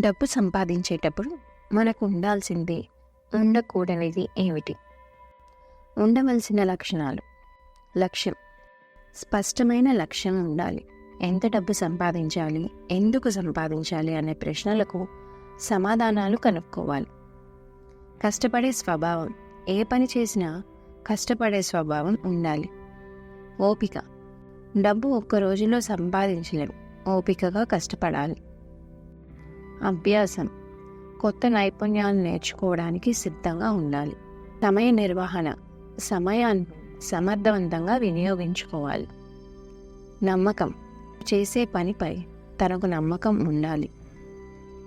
డబ్బు సంపాదించేటప్పుడు మనకు ఉండాల్సింది ఉండకూడనిది ఏమిటి? ఉండవలసిన లక్షణాలు. లక్ష్యం. స్పష్టమైన లక్ష్యం ఉండాలి. ఎంత డబ్బు సంపాదించాలి? ఎందుకు సంపాదించాలి? అనే ప్రశ్నలకు సమాధానాలు కనుక్కోవాలి. కష్టపడే స్వభావం. ఏ పని చేసినా కష్టపడే స్వభావం ఉండాలి. ఓపిక. డబ్బు ఒక్క రోజులో సంపాదించలేము ఓపికగా కష్టపడాలి. అభ్యాసం కొత్త నైపుణ్యాలు నేర్చుకోవడానికి సిద్ధంగా ఉండాలి. సమయ నిర్వహణ సమయాన్ని సమర్థవంతంగా వినియోగించుకోవాలి. నమ్మకం చేసే పనిపై తనకు నమ్మకం ఉండాలి.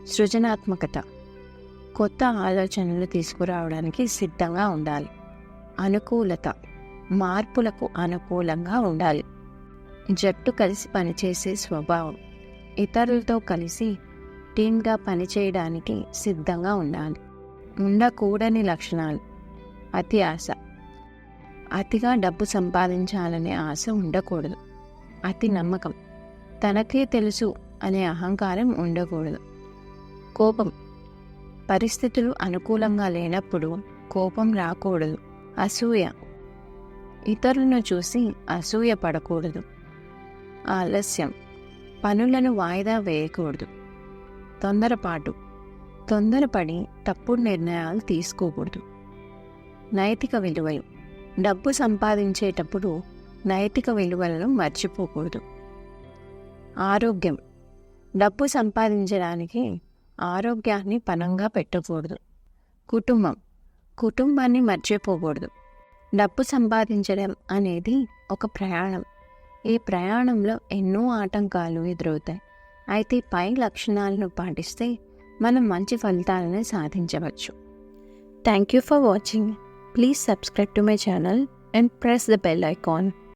సృజనాత్మకత కొత్త ఆలోచనలు తీసుకురావడానికి సిద్ధంగా ఉండాలి. అనుకూలత మార్పులకు అనుకూలంగా ఉండాలి. జట్టు కలిసి పనిచేసే స్వభావం ఇతరులతో కలిసి రొటీన్గా పనిచేయడానికి సిద్ధంగా ఉండాలి. ఉండకూడని లక్షణాలు. అతి ఆశ. అతిగా డబ్బు సంపాదించాలనే ఆశ ఉండకూడదు. అతి నమ్మకం. తనకే తెలుసు అనే అహంకారం ఉండకూడదు. కోపం. పరిస్థితులు అనుకూలంగా లేనప్పుడు కోపం రాకూడదు. అసూయ. ఇతరులను చూసి అసూయ పడకూడదు. ఆలస్యం. పనులను వాయిదా వేయకూడదు. తొందరపాటు. తొందరపడి తప్పుడు నిర్ణయాలు తీసుకోకూడదు. నైతిక విలువలు. డబ్బు సంపాదించేటప్పుడు నైతిక విలువలను మర్చిపోకూడదు. ఆరోగ్యం. డబ్బు సంపాదించడానికి ఆరోగ్యాన్ని పనంగా పెట్టకూడదు. కుటుంబం. కుటుంబాన్ని మర్చిపోకూడదు. డబ్బు సంపాదించడం అనేది ఒక ప్రయాణం. ఈ ప్రయాణంలో ఎన్నో ఆటంకాలు ఎదురవుతాయి. అయితే పై లక్షణాలను పాటిస్తే మనం మంచి ఫలితాలను సాధించవచ్చు. Thank you for watching please subscribe to my channel and press the bell icon